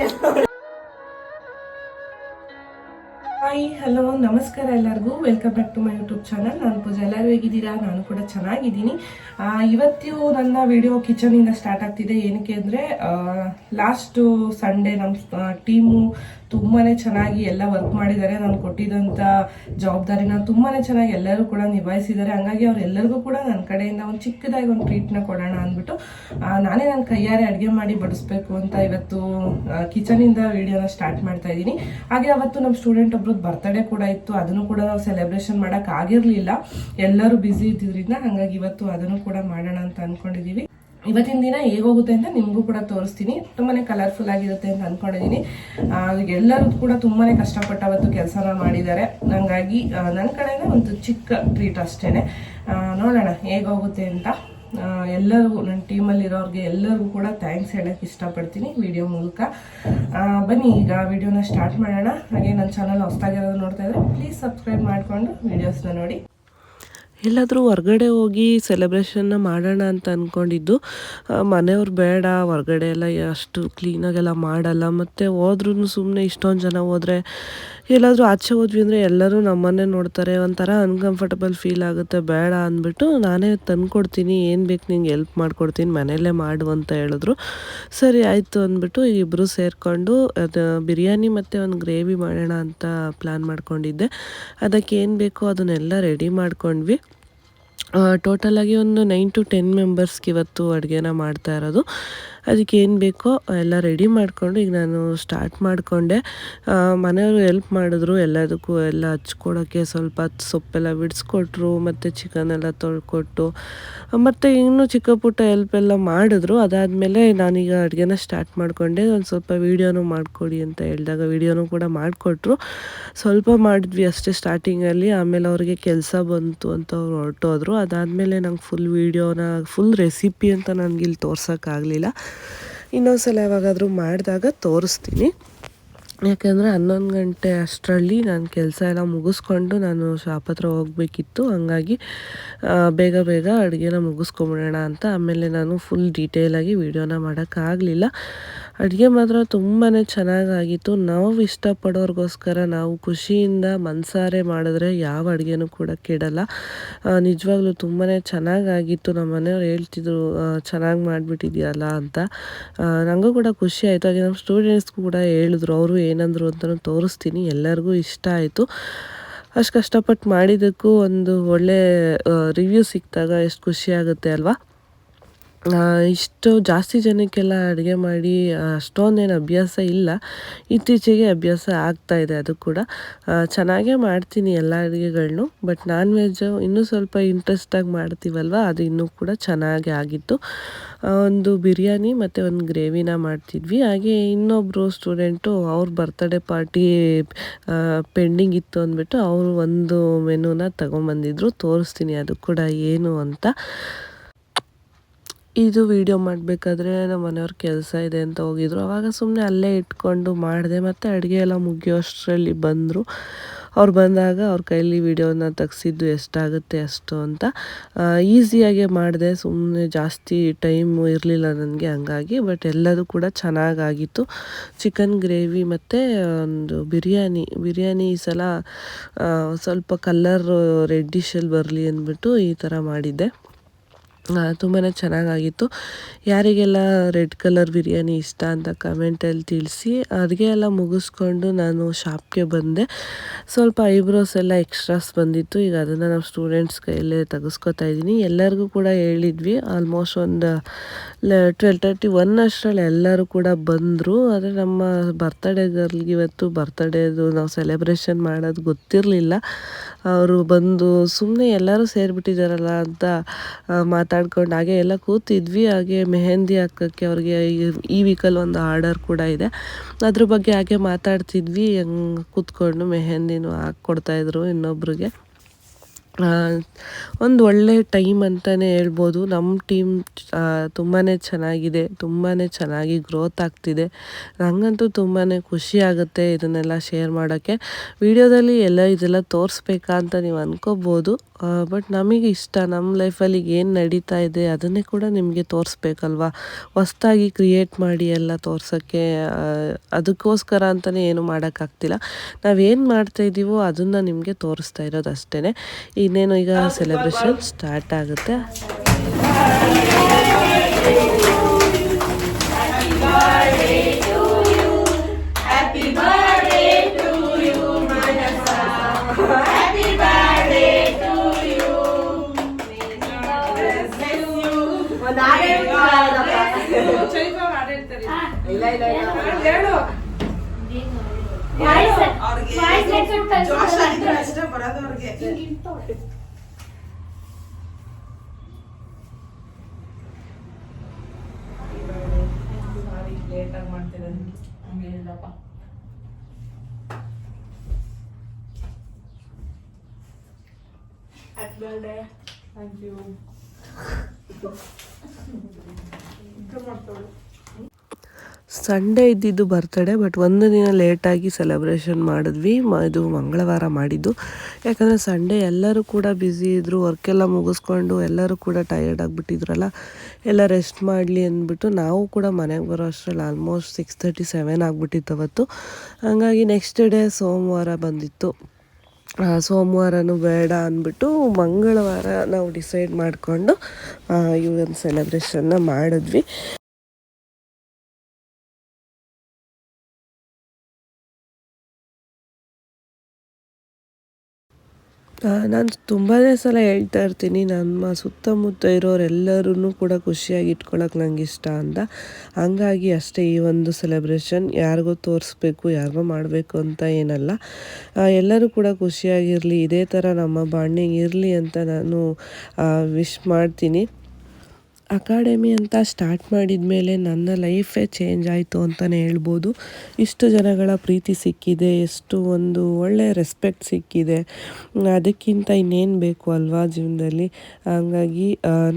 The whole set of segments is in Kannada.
ಯಾರ್ಗೆ? ಹಾಯ್ ಹಲೋ ನಮಸ್ಕಾರ ಎಲ್ಲರಿಗೂ. Welcome back to my YouTube channel ನಾನು ಪೂಜಾ. ಎಲ್ಲರೂ ಹೇಗಿದ್ದೀರಾ? ನಾನು ಕೂಡ ಚೆನ್ನಾಗಿದ್ದೀನಿ. ಇವತ್ತು ನನ್ನ ವಿಡಿಯೋ ಕಿಚನಿಂದ ಸ್ಟಾರ್ಟ್ ಆಗ್ತಿದೆ. ಏನಕ್ಕೆ ಅಂದರೆ ಲಾಸ್ಟು ಸಂಡೇ ನಮ್ಮ ಟೀಮು ತುಂಬಾ ಚೆನ್ನಾಗಿ ಎಲ್ಲ ವರ್ಕ್ ಮಾಡಿದ್ದಾರೆ. ನಾನು ಕೊಟ್ಟಿದ್ದಂಥ ಜವಾಬ್ದಾರಿನ ತುಂಬಾ ಚೆನ್ನಾಗಿ ಎಲ್ಲರೂ ಕೂಡ ನಿಭಾಯಿಸಿದ್ದಾರೆ. ಹಂಗಾಗಿ ಅವರೆಲ್ಲರಿಗೂ ಕೂಡ ನನ್ನ ಕಡೆಯಿಂದ ಒಂದು ಚಿಕ್ಕದಾಗಿ ಒಂದು ಟ್ರೀಟ್ನ ಕೊಡೋಣ ಅಂದ್ಬಿಟ್ಟು ನಾನೇ ನನ್ನ ಕೈಯಾರೆ ಅಡುಗೆ ಮಾಡಿ ಬಡಿಸ್ಬೇಕು ಅಂತ ಇವತ್ತು ಕಿಚನಿಂದ ವಿಡಿಯೋನ ಸ್ಟಾರ್ಟ್ ಮಾಡ್ತಾ ಇದ್ದೀನಿ. ಹಾಗೆ ಅವತ್ತು ನಮ್ಮ ಸ್ಟೂಡೆಂಟ್ ಒಬ್ರದ್ದು ಬರ್ತಡೇ ಕೂಡ ಇತ್ತು ಅದನ್ನು ಕೂಡ ನಾವು ಸೆಲೆಬ್ರೇಷನ್ ಮಾಡಕ್ ಆಗಿರ್ಲಿಲ್ಲ. ಎಲ್ಲರೂ ಬ್ಯುಸಿ ಇದ್ದಿದ್ರಿಂದ ಹಾಗಾಗಿ ಇವತ್ತು ಅದನ್ನು ಕೂಡ ಮಾಡೋಣ ಅಂತ ಅನ್ಕೊಂಡಿದೀವಿ. ಇವತ್ತಿನ ದಿನ ಹೇಗೋಗುತ್ತೆ ಅಂತ ನಿಮಗೂ ಕೂಡ ತೋರಿಸ್ತೀನಿ. ತುಂಬಾನೇ ಕಲರ್ಫುಲ್ ಆಗಿರುತ್ತೆ ಅಂತ ಅನ್ಕೊಂಡಿದ್ದೀನಿ ಎಲ್ಲರೂ ಕೂಡ ತುಂಬಾನೇ ಕಷ್ಟಪಟ್ಟು ಅವತ್ತು ಕೆಲಸನ ಮಾಡಿದ್ದಾರೆ. ಹಂಗಾಗಿ ನನ್ನ ಕಡೆಯಿಂದ ಒಂದು ಚಿಕ್ಕ ಟ್ರೀಟ್ ಅಷ್ಟೇನೆ. ಆ, ನೋಡೋಣ ಹೇಗೋಗುತ್ತೆ ಅಂತ. ಎಲ್ಲರಿಗೂ ನನ್ನ ಟೀಮಲ್ಲಿ ಇರೋರಿಗೆ ಎಲ್ಲರಿಗೂ ಕೂಡ ಥ್ಯಾಂಕ್ಸ್ ಹೇಳಕ್ಕೆ ಇಷ್ಟಪಡ್ತೀನಿ ವಿಡಿಯೋ ಮೂಲಕ. ಬನ್ನಿ, ಈಗ ವಿಡಿಯೋನ ಸ್ಟಾರ್ಟ್ ಮಾಡೋಣ. ಹಾಗೆ ನನ್ನ ಚಾನಲ್ ಹೊಸದಾಗಿರೋದು ನೋಡ್ತಾ ಇದ್ರೆ ಪ್ಲೀಸ್ ಸಬ್ಸ್ಕ್ರೈಬ್ ಮಾಡಿಕೊಂಡು ವೀಡಿಯೋಸ್ನ ನೋಡಿ. ಎಲ್ಲಾದರೂ ಹೊರ್ಗಡೆ ಹೋಗಿ ಸೆಲೆಬ್ರೇಷನ್ನ ಮಾಡೋಣ ಅಂತ ಅಂದ್ಕೊಂಡಿದ್ದು ಮನೆಯವ್ರು ಬೇಡ, ಹೊರಗಡೆ ಎಲ್ಲ ಅಷ್ಟು ಕ್ಲೀನಾಗೆಲ್ಲ ಮಾಡಲ್ಲ. ಮತ್ತು ಹೋದ್ರೂ ಸುಮ್ಮನೆ ಇಷ್ಟೊಂದು ಜನ ಹೋದರೆ ಎಲ್ಲಾದರೂ ಆಚೆ ಹೋದ್ವಿ ಅಂದರೆ ಎಲ್ಲರೂ ನಮ್ಮನ್ನೇ ನೋಡ್ತಾರೆ. ಒಂಥರ ಅನ್ಕಂಫರ್ಟಬಲ್ ಫೀಲ್ ಆಗುತ್ತೆ. ಬೇಡ ಅಂದ್ಬಿಟ್ಟು ನಾನೇ ತಂದ್ಕೊಡ್ತೀನಿ. ಏನು ಬೇಕು ನಿಂಗೆ ಹೆಲ್ಪ್ ಮಾಡ್ಕೊಡ್ತೀನಿ. ಮನೆಯಲ್ಲೇ ಮಾಡು ಅಂತ ಹೇಳಿದ್ರು. ಸರಿ, ಆಯಿತು ಅಂದ್ಬಿಟ್ಟು ಇಬ್ಬರು ಸೇರಿಕೊಂಡು ಅದು ಬಿರಿಯಾನಿ ಮತ್ತು ಒಂದು ಗ್ರೇವಿ ಮಾಡೋಣ ಅಂತ ಪ್ಲ್ಯಾನ್ ಮಾಡ್ಕೊಂಡಿದ್ದೆ. ಅದಕ್ಕೆ ಏನು ಬೇಕೋ ಅದನ್ನೆಲ್ಲ ರೆಡಿ ಮಾಡ್ಕೊಂಡ್ವಿ. ಟೋಟಲಾಗಿ ಒಂದು ನೈನ್ ಟು ಟೆನ್ ಮೆಂಬರ್ಸ್ಗೆ ಇವತ್ತು ಅಡುಗೆನ ಮಾಡ್ತಾ ಇರೋದು. ಅದಕ್ಕೆ ಏನು ಬೇಕೋ ಎಲ್ಲ ರೆಡಿ ಮಾಡಿಕೊಂಡು ಈಗ ನಾನು ಸ್ಟಾರ್ಟ್ ಮಾಡಿಕೊಂಡೆ. ಮನೆಯವರು ಹೆಲ್ಪ್ ಮಾಡಿದ್ರು, ಎಲ್ಲದಕ್ಕೂ ಎಲ್ಲ ಹಚ್ಕೊಡೋಕ್ಕೆ ಸ್ವಲ್ಪ ಸೊಪ್ಪೆಲ್ಲ ಬಿಡಿಸ್ಕೊಟ್ರು, ಮತ್ತು ಚಿಕನ್ ಎಲ್ಲ ತೊಳ್ಕೊಟ್ಟು, ಮತ್ತು ಇನ್ನೂ ಚಿಕ್ಕ ಪುಟ್ಟ ಹೆಲ್ಪ್ ಎಲ್ಲ ಮಾಡಿದ್ರು. ಅದಾದಮೇಲೆ ನಾನೀಗ ಅಡುಗೆನ ಸ್ಟಾರ್ಟ್ ಮಾಡಿಕೊಂಡೆ. ಒಂದು ಸ್ವಲ್ಪ ವೀಡಿಯೋನು ಮಾಡಿಕೊಡಿ ಅಂತ ಹೇಳಿದಾಗ ವೀಡಿಯೋನೂ ಕೂಡ ಮಾಡಿಕೊಟ್ರು. ಸ್ವಲ್ಪ ಮಾಡಿದ್ವಿ ಅಷ್ಟೇ ಸ್ಟಾರ್ಟಿಂಗಲ್ಲಿ ಆಮೇಲೆ ಅವ್ರಿಗೆ ಕೆಲಸ ಬಂತು ಅಂತ ಅವ್ರು ಹೊರಟೋದ್ರು. ಅದಾದಮೇಲೆ ನಂಗೆ ಫುಲ್ ವೀಡಿಯೋನ ಫುಲ್ ರೆಸಿಪಿ ಅಂತ ನನಗೆ ಇಲ್ಲಿ ತೋರ್ಸೋಕ್ಕಾಗಲಿಲ್ಲ. ಇನ್ನೊಂದ್ಸಲ ಯಾವಾಗಾದರೂ ಮಾಡಿದಾಗ ತೋರಿಸ್ತೀನಿ. ಯಾಕಂದರೆ ಹನ್ನೊಂದು ಗಂಟೆ ಅಷ್ಟರಲ್ಲಿ ನಾನು ಕೆಲಸ ಎಲ್ಲ ಮುಗಿಸ್ಕೊಂಡು ನಾನು ಶಾಪ್ ಹತ್ರ ಹೋಗಬೇಕಿತ್ತು. ಹಂಗಾಗಿ ಬೇಗ ಬೇಗ ಅಡುಗೆನ ಮುಗಿಸ್ಕೊಂಬಿಡೋಣ ಅಂತ. ಆಮೇಲೆ ನಾನು ಫುಲ್ ಡೀಟೇಲಾಗಿ ವೀಡಿಯೋನ ಮಾಡೋಕ್ಕಾಗಲಿಲ್ಲ. ಅಡುಗೆ ಮಾತ್ರ ತುಂಬಾ ಚೆನ್ನಾಗಾಗಿತ್ತು. ನಾವು ಇಷ್ಟಪಡೋರಿಗೋಸ್ಕರ ನಾವು ಖುಷಿಯಿಂದ ಮನಸಾರೆ ಮಾಡಿದ್ರೆ ಯಾವ ಅಡುಗೆನೂ ಕೂಡ ಕೆಡಲ್ಲ. ನಿಜವಾಗ್ಲೂ ತುಂಬಾ ಚೆನ್ನಾಗಾಗಿತ್ತು. ನಮ್ಮ ಮನೆಯವ್ರು ಹೇಳ್ತಿದ್ರು ಚೆನ್ನಾಗಿ ಮಾಡಿಬಿಟ್ಟಿದ್ಯಲ್ಲ ಅಂತ. ನನಗೂ ಕೂಡ ಖುಷಿ ಆಯಿತು. ಹಾಗೆ ನಮ್ಮ ಸ್ಟೂಡೆಂಟ್ಸ್ಗೂ ಕೂಡ ಹೇಳಿದ್ರು. ಅವರು ಏನಂದ್ರು ಅಂತಲೂ ತೋರಿಸ್ತೀನಿ, ಎಲ್ಲರಿಗೂ ಇಷ್ಟ ಆಯಿತು. ಅಷ್ಟು ಕಷ್ಟಪಟ್ಟು ಮಾಡಿದ್ದಕ್ಕೂ ಒಂದು ಒಳ್ಳೆ ರಿವ್ಯೂ ಸಿಕ್ಕಿದಾಗ ಎಷ್ಟು ಖುಷಿ ಆಗುತ್ತೆ ಅಲ್ವಾ? ಇಷ್ಟು ಜಾಸ್ತಿ ಜನಕ್ಕೆಲ್ಲ ಅಡುಗೆ ಮಾಡಿ ಅಷ್ಟೊಂದೇನು ಅಭ್ಯಾಸ ಇಲ್ಲ. ಇತ್ತೀಚೆಗೆ ಅಭ್ಯಾಸ ಆಗ್ತಾ ಇದೆ ಅದು ಕೂಡ. ಚೆನ್ನಾಗೇ ಮಾಡ್ತೀನಿ ಎಲ್ಲ ಅಡುಗೆಗಳನ್ನು ಬಟ್ ನಾನ್ ವೆಜ್ಜು ಇನ್ನೂ ಸ್ವಲ್ಪ ಇಂಟ್ರೆಸ್ಟಾಗಿ ಮಾಡ್ತೀವಲ್ವ? ಅದು ಇನ್ನೂ ಕೂಡ ಚೆನ್ನಾಗಿ ಆಗಿತ್ತು. ಒಂದು ಬಿರಿಯಾನಿ ಮತ್ತು ಒಂದು ಗ್ರೇವಿನ ಮಾಡ್ತಿದ್ವಿ. ಹಾಗೆ ಇನ್ನೊಬ್ಬರು ಸ್ಟೂಡೆಂಟು ಅವ್ರ ಬರ್ತಡೇ ಪಾರ್ಟಿ ಪೆಂಡಿಂಗ್ ಇತ್ತು ಅಂದ್ಬಿಟ್ಟು ಅವರು ಒಂದು ಮೆನುನ ತಗೊಂಬಂದಿದ್ರು. ತೋರಿಸ್ತೀನಿ ಅದು ಕೂಡ ಏನು ಅಂತ. ಇದು ವಿಡಿಯೋ ಮಾಡಬೇಕಾದ್ರೆ ನಮ್ಮ ಮನೆಯವ್ರ ಕೆಲಸ ಇದೆ ಅಂತ ಹೋಗಿದ್ರು. ಅವಾಗ ಸುಮ್ಮನೆ ಅಲ್ಲೇ ಇಟ್ಕೊಂಡು ಮಾಡಿದೆ. ಮತ್ತು ಅಡುಗೆ ಎಲ್ಲ ಮುಗಿಯೋ ಅಷ್ಟರಲ್ಲಿ ಬಂದರು. ಅವ್ರು ಬಂದಾಗ ಅವ್ರ ಕೈಲಿ ವೀಡಿಯೋನ ತೆಗ್ಸಿದ್ದು ಎಷ್ಟಾಗುತ್ತೆ ಅಷ್ಟು ಅಂತ ಈಸಿಯಾಗೆ ಮಾಡಿದೆ. ಸುಮ್ಮನೆ ಜಾಸ್ತಿ ಟೈಮು ಇರಲಿಲ್ಲ ನನಗೆ ಹಂಗಾಗಿ ಬಟ್ ಎಲ್ಲದೂ ಕೂಡ ಚೆನ್ನಾಗಾಗಿತ್ತು. ಚಿಕನ್ ಗ್ರೇವಿ ಮತ್ತು ಒಂದು ಬಿರಿಯಾನಿ. ಬಿರಿಯಾನಿ ಈ ಸಲ ಸ್ವಲ್ಪ ಕಲ್ಲರ್ ರೆಡ್ಡಿಶಲ್ಲಿ ಬರಲಿ ಅಂದ್ಬಿಟ್ಟು ಈ ಥರ ಮಾಡಿದ್ದೆ. ತುಂಬಾ ಚೆನ್ನಾಗಾಗಿತ್ತು. ಯಾರಿಗೆಲ್ಲ ರೆಡ್ ಕಲರ್ ಬಿರಿಯಾನಿ ಇಷ್ಟ ಅಂತ ಕಮೆಂಟಲ್ಲಿ ತಿಳಿಸಿ. ಅಡುಗೆ ಎಲ್ಲ ಮುಗಿಸ್ಕೊಂಡು ನಾನು ಶಾಪ್ಗೆ ಬಂದೆ. ಸ್ವಲ್ಪ ಐಬ್ರೋಸ್ ಎಲ್ಲ ಎಕ್ಸ್ಟ್ರಾಸ್ ಬಂದಿತ್ತು. ಈಗ ಅದನ್ನು ನಾವು ಸ್ಟೂಡೆಂಟ್ಸ್ ಕೈಯಲ್ಲೇ ತೆಗೆಸ್ಕೊತಾ ಇದ್ದೀನಿ. ಎಲ್ಲರಿಗೂ ಕೂಡ ಹೇಳಿದ್ವಿ. ಆಲ್ಮೋಸ್ಟ್ ಒಂದು ಟ್ವೆಲ್ ತರ್ಟಿ ಒನ್ ಅಷ್ಟರಲ್ಲಿ ಎಲ್ಲರೂ ಕೂಡ ಬಂದರು. ಆದರೆ ನಮ್ಮ ಬರ್ತಡೇ ಗರ್ಲ್ಗೆ ಇವತ್ತು ಬರ್ತಡೇದು ನಾವು ಸೆಲೆಬ್ರೇಷನ್ ಮಾಡೋದು ಗೊತ್ತಿರಲಿಲ್ಲ. ಅವರು ಬಂದು ಸುಮ್ಮನೆ ಎಲ್ಲರೂ ಸೇರಿಬಿಟ್ಟಿದ್ದಾರಲ್ಲ ಅಂತ ಮಾತಾಡ್ಕೊಂಡು ಹಾಗೆ ಎಲ್ಲ ಕೂತಿದ್ವಿ. ಹಾಗೆ ಮೆಹಂದಿ ಹಾಕೋಕ್ಕೆ ಅವ್ರಿಗೆ ಈ- ಈ ವೀಕಲ್ಲಿ ಒಂದು ಆರ್ಡರ್ ಕೂಡ ಇದೆ. ಅದ್ರ ಬಗ್ಗೆ ಹಾಗೆ ಮಾತಾಡ್ತಿದ್ವಿ. ಹೆಂಗೆ ಕೂತ್ಕೊಂಡು ಮೆಹಂದಿನೂ ಹಾಕ್ಕೊಡ್ತಾಯಿದ್ರು ಇನ್ನೊಬ್ರಿಗೆ. ಒಂದು ಒಳ್ಳೆ ಟೈಮ್ ಅಂತಲೇ ಹೇಳ್ಬೋದು. ನಮ್ಮ ಟೀಮ್ ತುಂಬಾ ಚೆನ್ನಾಗಿದೆ ತುಂಬಾ ಚೆನ್ನಾಗಿ ಗ್ರೋತ್ ಆಗ್ತಿದೆ. ನನಗಂತೂ ತುಂಬಾ ಖುಷಿ ಆಗುತ್ತೆ ಇದನ್ನೆಲ್ಲ ಶೇರ್ ಮಾಡೋಕ್ಕೆ. ವಿಡಿಯೋದಲ್ಲಿ ಎಲ್ಲ ಇದೆಲ್ಲ ತೋರಿಸ್ಬೇಕಾ ಅಂತ ನೀವು ಅನ್ಕೋಬೋದು. ಬಟ್ ನಮಗೆ ಇಷ್ಟ. ನಮ್ಮ ಲೈಫಲ್ಲಿ ಏನು ನಡೀತಾ ಇದೆ, ಅದನ್ನೇ ಕೂಡ ನಿಮಗೆ ತೋರಿಸ್ಬೇಕಲ್ವಾ? ಹೊಸ್ತಾಗಿ ಕ್ರಿಯೇಟ್ ಮಾಡಿ ಎಲ್ಲ ತೋರ್ಸೋಕ್ಕೆ ಅದಕ್ಕೋಸ್ಕರ ಅಂತಲೇ ಏನು ಮಾಡೋಕ್ಕಾಗ್ತಿಲ್ಲ. ನಾವೇನು ಮಾಡ್ತಾ ಇದ್ದೀವೋ ಅದನ್ನು ನಿಮಗೆ ತೋರಿಸ್ತಾ ಇರೋದು ಅಷ್ಟೇ ಇನ್ನೇನು ಈಗ ಸೆಲೆಬ್ರೇಷನ್ ಸ್ಟಾರ್ಟ್ ಆಗುತ್ತೆ. ಇಲ್ಲ ಇಲ್ಲ ಹೇಳು. ಅಷ್ಟೇ ಬರೋದು ಅವ್ರಿಗೆ. ಲೇಟಾಗಿ ಹ್ಯಾಪಿ ಬರ್ಡೇ ಥ್ಯಾಂಕ್ ಯು ಮಾಡ್ತಾಳು ಸಂಡೇ ಇದ್ದಿದ್ದು ಬರ್ತಡೇ ಬಟ್ ಒಂದು ದಿನ ಲೇಟಾಗಿ ಸೆಲೆಬ್ರೇಷನ್ ಮಾಡಿದ್ವಿ. ಇದು ಮಂಗಳವಾರ ಮಾಡಿದ್ದು. ಯಾಕಂದರೆ ಸಂಡೇ ಎಲ್ಲರೂ ಕೂಡ ಬ್ಯುಸಿ ಇದ್ದರು ವರ್ಕೆಲ್ಲ ಮುಗಿಸ್ಕೊಂಡು ಎಲ್ಲರೂ ಕೂಡ ಟಯರ್ಡ್ ಆಗಿಬಿಟ್ಟಿದ್ರಲ್ಲ, ಎಲ್ಲ ರೆಸ್ಟ್ ಮಾಡಲಿ ಅಂದ್ಬಿಟ್ಟು ನಾವು ಕೂಡ ಮನೆಗೆ ಬರೋ ಅಷ್ಟರಲ್ಲಿ ಆಲ್ಮೋಸ್ಟ್ ಸಿಕ್ಸ್ ತರ್ಟಿ ಸೆವೆನ್ ಆಗಿಬಿಟ್ಟಿತ್ತು ಅವತ್ತು. ಹಾಗಾಗಿ ನೆಕ್ಸ್ಟ್ ಡೇ ಸೋಮವಾರ ಬಂದಿತ್ತು. ಸೋಮವಾರನೂ ಬೇಡ ಅಂದ್ಬಿಟ್ಟು ಮಂಗಳವಾರ ನಾವು ಡಿಸೈಡ್ ಮಾಡಿಕೊಂಡು ಯುವನ್ ಸೆಲೆಬ್ರೇಷನ್ನ ಮಾಡಿದ್ವಿ. ನಾನು ತುಂಬಾ ಸಲ ಹೇಳ್ತಾ ಇರ್ತೀನಿ, ನಮ್ಮ ಸುತ್ತಮುತ್ತ ಇರೋರೆಲ್ಲರೂ ಕೂಡ ಖುಷಿಯಾಗಿ ಇಟ್ಕೊಳಕ್ಕೆ ನಂಗೆ ಇಷ್ಟ ಅಂತ. ಹಂಗಾಗಿ ಅಷ್ಟೇ ಈ ಒಂದು ಸೆಲೆಬ್ರೇಷನ್ ಯಾರಿಗೋ ತೋರಿಸ್ಬೇಕು, ಯಾರಿಗೋ ಮಾಡಬೇಕು ಅಂತ ಏನಲ್ಲ. ಎಲ್ಲರೂ ಕೂಡ ಖುಷಿಯಾಗಿರಲಿ, ಇದೇ ಥರ ನಮ್ಮ ಬಾಂಡಿಂಗ್ ಇರಲಿ ಅಂತ ನಾನು ವಿಶ್ ಮಾಡ್ತೀನಿ. ಅಕಾಡೆಮಿ ಅಂತ ಸ್ಟಾರ್ಟ್ ಮಾಡಿದ ಮೇಲೆ ನನ್ನ ಲೈಫೇ ಚೇಂಜ್ ಆಯಿತು ಅಂತಲೇ ಹೇಳ್ಬೋದು. ಇಷ್ಟು ಜನಗಳ ಪ್ರೀತಿ ಸಿಕ್ಕಿದೆ, ಎಷ್ಟು ಒಂದು ಒಳ್ಳೆಯ ರೆಸ್ಪೆಕ್ಟ್ ಸಿಕ್ಕಿದೆ. ಅದಕ್ಕಿಂತ ಇನ್ನೇನು ಬೇಕು ಅಲ್ವಾ ಜೀವನದಲ್ಲಿ? ಹಂಗಾಗಿ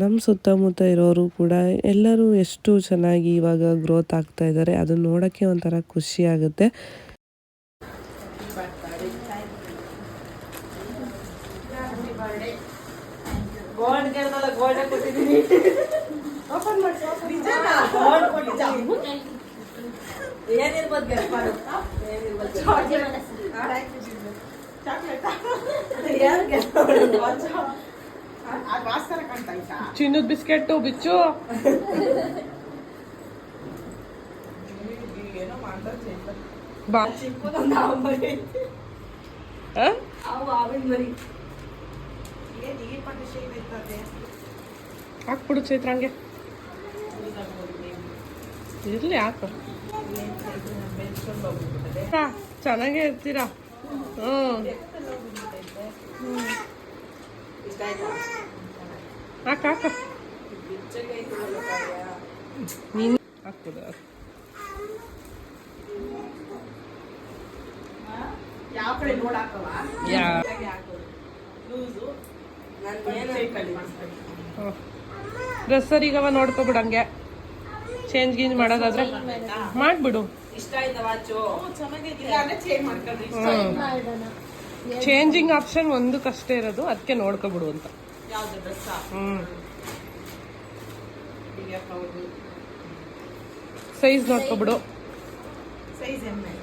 ನಮ್ಮ ಸುತ್ತಮುತ್ತ ಇರೋರು ಕೂಡ ಎಲ್ಲರೂ ಎಷ್ಟು ಚೆನ್ನಾಗಿ ಇವಾಗ ಗ್ರೋತ್ ಆಗ್ತಾ ಇದ್ದಾರೆ ಅದನ್ನ ನೋಡೋಕ್ಕೆ ಒಂಥರ ಖುಷಿ ಆಗುತ್ತೆ. ಗೋಲ್ಡ್ ಗೋಲ್ಡ್ ಕೊಟ್ಟಿದ್ದೀನಿ. ಓಪನ್ ಮಾಡಿ ನಿಜನಾ ಗೋಲ್ಡ್ ಕೊಟ್ಟಿದ್ದೀನಿ ಏನಿರ್ಬೋದು ಗೆಲ್ಪ ಏನಿರ್ಬೋದು ಚಾಕ್ಲೇಟ್ ಯಾರು ಗೆಲ್ಪ ಅದು ವಾಸ್ತರ ಕಾಣ್ತಾ ಇತ್ತಾ ಚಿನ್ನದ ಬಿಸ್ಕೆಟ್ಟು ಬಿಚ್ಚು ಏನೋ ಮಾಡ್ತಾರೆ ಬಾ ಚಿಕ್ಕದೊಂದು ಹಾವು ಮರಿ ಆ? ಅವು ಹಾವಿನ ಮರಿ ಏನು ಈ ಪಂಡಿಷ ಇರ್ತದೆ ಹಾಕ್ಬಿಡು ಚೈತ್ರಂಗೆ ಇರ್ಲಿ ಹಾಕು. ಹಾ, ಚೆನ್ನಾಗೇ ಇರ್ತೀರಾ? ಆಯ್ತಾ ಹಾಕ ಹಾಕ. ನೀನು ಯಾವ ಕಡೆ ನೋಡಾಕವ ಯಾ. ಲೂಸು. ನಾನು ಡ್ರೆಸ್ಸರಿಗವ ನೋಡ್ಕೊಬಿಡಂಗೆ ಚೇಂಜ್ ಗೀಂಜ್ ಮಾಡೋದಾದ್ರೆ ಮಾಡ್ಬಿಡು. ಚೇಂಜಿಂಗ್ ಆಪ್ಷನ್ ಒಂದಕ್ಕಷ್ಟೇ ಇರೋದು ಅದಕ್ಕೆ ನೋಡ್ಕೊಬಿಡು ಅಂತ. ಹ್ಞೂ ಸೈಜ್ ನೋಡ್ಕೊಬಿಡು ಸೈಜ್ ಎಮ್ಮೆ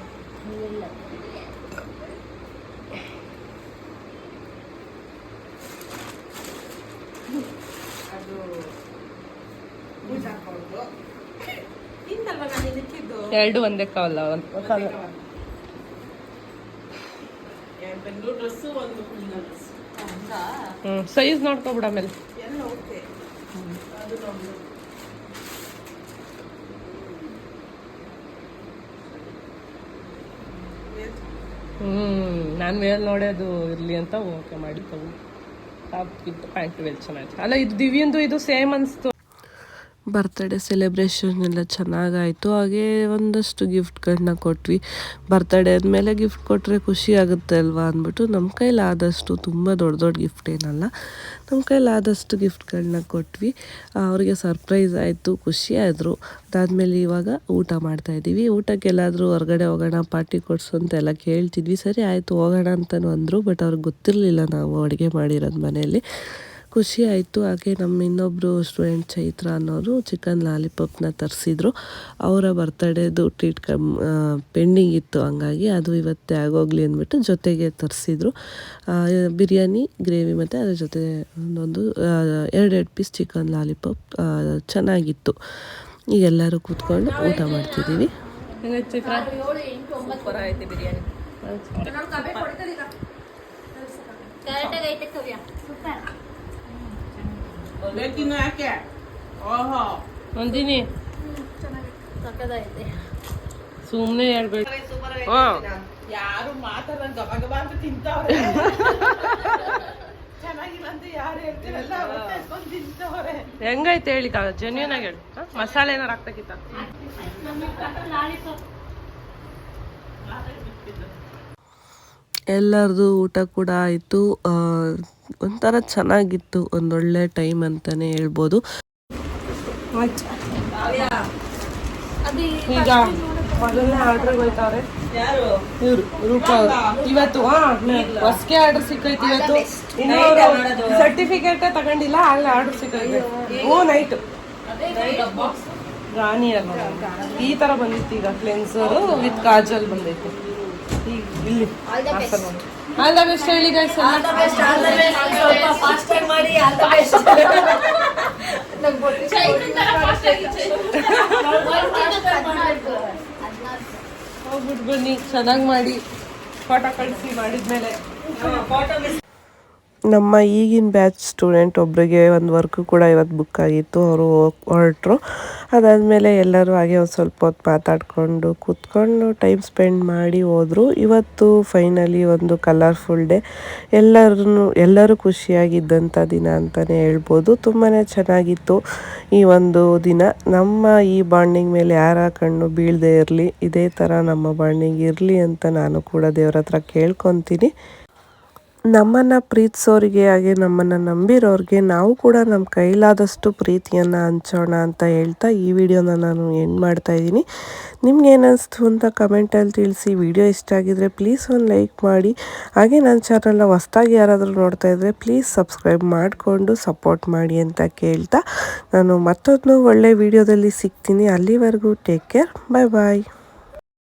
ಅದು ಪೂಜಾ ಹಾಕೊಂಡು ನಿಂದಲ್ವ ನಾನು ಇದಕ್ಕಿದ್ದು ಎರಡು ಒಂದೇ ಕಾಲ ಸೈಜ್ ನೋಡ್ಕೊಬಿಡ ಮೇಲೆ ಎಲ್ಲ ಓಕೆ. ಅದು ನಮ್ದು. ಹ್ಮ್ ನಾನು ವೇಲ್ ನೋಡೋದು ಅದು ಇರ್ಲಿ ಅಂತ ಓಕೆ ಮಾಡಿ ತಗೋ. ಟಾಪ್ ವಿತ್ ಪ್ಯಾಂಟ್ ವೇಲ್ ಚೆನ್ನಾಗಿತ್ತು. ಅಲ್ಲ ಇದು ದಿವ್ಯಂದು ಇದು ಸೇಮ್ ಅನ್ಸ್ತು. ಬರ್ತ್ಡೇ ಸೆಲೆಬ್ರೇಷನ್ ಎಲ್ಲ ಚೆನ್ನಾಗಾಯಿತು. ಹಾಗೆ ಒಂದಷ್ಟು ಗಿಫ್ಟ್ಗಳನ್ನ ಕೊಟ್ವಿ. ಬರ್ತ್ಡೇ ಆದಮೇಲೆ ಗಿಫ್ಟ್ ಕೊಟ್ಟರೆ ಖುಷಿ ಆಗುತ್ತೆ ಅಲ್ವಾ ಅಂದ್ಬಿಟ್ಟು ನಮ್ಮ ಕೈಲಾದಷ್ಟು ತುಂಬ ದೊಡ್ಡ ದೊಡ್ಡ ಗಿಫ್ಟ್ ಏನಲ್ಲ ನಮ್ಮ ಕೈಲಾದಷ್ಟು ಗಿಫ್ಟ್ಗಳನ್ನ ಕೊಟ್ವಿ. ಅವರಿಗೆ ಸರ್ಪ್ರೈಸ್ ಆಯಿತು, ಖುಷಿ ಆದರು. ಅದಾದಮೇಲೆ ಇವಾಗ ಊಟ ಮಾಡ್ತಾ ಇದ್ದೀವಿ ಊಟಕ್ಕೆ ಎಲ್ಲಾದರೂ ಹೊರಗಡೆ ಹೋಗೋಣ ಪಾರ್ಟಿ ಕೊಡಿಸು ಅಂತ ಎಲ್ಲ ಕೇಳ್ತಿದ್ವಿ. ಸರಿ, ಆಯಿತು, ಹೋಗೋಣ ಅಂತಲೂ ಅಂದರು ಬಟ್ ಅವ್ರಿಗೆ ಗೊತ್ತಿರಲಿಲ್ಲ ನಾವು ಅಡುಗೆ ಮಾಡಿರೋದು ಮನೆಯಲ್ಲಿ. ಖುಷಿ ಆಯಿತು ಹಾಗೆ ನಮ್ಮ ಇನ್ನೊಬ್ಬರು ಸ್ಟೂಡೆಂಟ್ ಚೈತ್ರ ಅನ್ನೋರು ಚಿಕನ್ ಲಾಲಿಪಾಪ್ನ ತರಿಸಿದ್ರು. ಅವರ ಬರ್ತಡೇದು ಟ್ರೀಟ್ ಕಮ್ ಪೆಂಡಿಂಗ್ ಇತ್ತು ಹಂಗಾಗಿ ಅದು ಇವತ್ತೇ ಆಗೋಗ್ಲಿ ಅಂದ್ಬಿಟ್ಟು ಜೊತೆಗೆ ತರಿಸಿದ್ರು. ಬಿರಿಯಾನಿ ಗ್ರೇವಿ ಮತ್ತು ಅದ್ರ ಜೊತೆ ಒಂದೊಂದು ಎರಡೆರಡು ಪೀಸ್ ಚಿಕನ್ ಲಾಲಿಪಾಪ್ ಚೆನ್ನಾಗಿತ್ತು. ಈಗ ಎಲ್ಲರೂ ಕೂತ್ಕೊಂಡು ಊಟ ಮಾಡ್ತಿದ್ದೀವಿ. ಕರೆಕ್ಟಾಗಿ ಬೇಕಿನ್ನು ಯಾಕೆ? ಓಹೋ. ನಂದಿನಿ. ಸಕ್ಕದಾಗೈತೆ ಸುಮ್ಮನೆ ಹೇಳ್ಬೇಕು ಯಾರು ಮಾತಾಡ ಗಬ ಗಬ ಅಂತ ತಿಂತವ್ರೆ. ಚೆನ್ನಾಗಿಲ್ಲ ಅಂತ ಯಾರು ಹೇಳ್ತಿರಲ್ಲ ಹೊಟ್ಟೆ ಹಸ್ಕೊಂಡ್ ತಿಂತವ್ರೆ. ಹೆಂಗೈತೆ ಹೇಳಿ ಜೆನ್ಯೂನ್ ಆಗಿ ಹೇಳಿ? ಮಸಾಲೆ ಏನಾರು ಹಾಕ್ಬೇಕಿತ್ತ? ಎಲ್ಲರದು ಊಟ ಕೂಡ ಆಯಿತು. ಒಂಥರ ಚೆನ್ನಾಗಿತ್ತು ಒಂದೊಳ್ಳೆ ಟೈಮ್ ಅಂತಲೇ ಹೇಳ್ಬೋದು. ಈಗ ಮೊದಲನೇ ಆರ್ಡ್ರಿಗೆ ಹೋಯ್ತವ್ರೆ. ಇವ್ರು ರೂಪ ಅವ್ರು. ಇವತ್ತು ಹಾ ಹೊಸಗೆ ಆರ್ಡರ್ ಸಿಕ್ಕೈತಿ ಇವತ್ತು. ಸರ್ಟಿಫಿಕೇಟ್ ತಗೊಂಡಿಲ್ಲ ಅಲ್ಲಿ ಆರ್ಡರ್ ಸಿಕ್ಕೈತೆ ಓ ನೈಟ್ ರಾಣಿ ಅಲ್ಲ ಈ ತರ ಬಂದಿತ್ತು ಈಗ ಕ್ಲೆನ್ಸರ್ ವಿತ್ ಕಾಜಲ್ ಬಂದೈತೆ. ಈಗ ಇಲ್ಲಿ. ಆಲ್ ದ ಬೆಸ್ಟ್ ಹೇಳಿ ಗೈಸ್ ಸ್ವಲ್ಪ ಫಾಸ್ಟ್ ಟೈಮ್ ಮಾಡಿ ಆಲ್ ದ ಬೆಸ್ಟ್ ಹೋಗ್ಬಿಟ್ಟು ಬನ್ನಿ. ಚೆನ್ನಾಗಿ ಮಾಡಿ. ಫೋಟೋ ಕಳಿಸಿ ಮಾಡಿದ್ಮೇಲೆ. ನಮ್ಮ ಈಗಿನ ಬ್ಯಾಚ್ ಸ್ಟೂಡೆಂಟ್ ಒಬ್ಬರಿಗೆ ಒಂದು ವರ್ಕ್ ಕೂಡ ಇವತ್ತು ಬುಕ್ ಆಗಿತ್ತು, ಅವರು ಹೊರಟ್ರು. ಅದಾದಮೇಲೆ ಎಲ್ಲರೂ ಹಾಗೆ ಒಂದು ಸ್ವಲ್ಪ ಹೊತ್ತು ಮಾತಾಡಿಕೊಂಡು ಕೂತ್ಕೊಂಡು ಟೈಮ್ ಸ್ಪೆಂಡ್ ಮಾಡಿ ಹೋದರು. ಇವತ್ತು ಫೈನಲಿ ಒಂದು ಕಲರ್ಫುಲ್ ಡೇ ಎಲ್ಲರೂ ಎಲ್ಲರೂ ಖುಷಿಯಾಗಿದ್ದಂಥ ದಿನ ಅಂತಲೇ ಹೇಳ್ಬೋದು. ತುಂಬಾ ಚೆನ್ನಾಗಿತ್ತು ಈ ಒಂದು ದಿನ. ನಮ್ಮ ಈ ಬಾಂಡಿಂಗ್ ಮೇಲೆ ಯಾರ ಕಣ್ಣು ಬೀಳದೆ ಇರಲಿ, ಇದೇ ಥರ ನಮ್ಮ ಬಾಂಡಿಂಗ್ ಇರಲಿ ಅಂತ ನಾನು ಕೂಡ ದೇವ್ರ ಹತ್ರ ಕೇಳ್ಕೊತೀನಿ. ನಮ್ಮನ್ನು ಪ್ರೀತಿಸೋರಿಗೆ ಹಾಗೆ ನಮ್ಮನ್ನು ನಂಬಿರೋರಿಗೆ ನಾವು ಕೂಡ ನಮ್ಮ ಕೈಲಾದಷ್ಟು ಪ್ರೀತಿಯನ್ನು ಹಂಚೋಣ ಅಂತ ಹೇಳ್ತಾ ಈ ವಿಡಿಯೋನ ನಾನು ಎಂಡ್ ಮಾಡ್ತಾ ಇದ್ದೀನಿ. ನಿಮ್ಗೆ ಏನಿಸ್ತು ಅಂತ ಕಮೆಂಟಲ್ಲಿ ತಿಳಿಸಿ. ವಿಡಿಯೋ ಇಷ್ಟ ಆಗಿದ್ರೆ ಪ್ಲೀಸ್ ಒಂದು ಲೈಕ್ ಮಾಡಿ. ಹಾಗೆ ನನ್ನ ಚಾನಲ್ನ ಹೊಸ್ದಾಗಿ ಯಾರಾದರೂ ನೋಡ್ತಾ ಇದ್ದರೆ ಪ್ಲೀಸ್ ಸಬ್ಸ್ಕ್ರೈಬ್ ಮಾಡಿಕೊಂಡು ಸಪೋರ್ಟ್ ಮಾಡಿ ಅಂತ ಕೇಳ್ತಾ ನಾನು ಮತ್ತೊಂದು ಒಳ್ಳೆ ವಿಡಿಯೋದಲ್ಲಿ ಸಿಗ್ತೀನಿ. ಅಲ್ಲಿವರೆಗೂ ಟೇಕ್ ಕೇರ್ ಬಾಯ್ ಬಾಯ್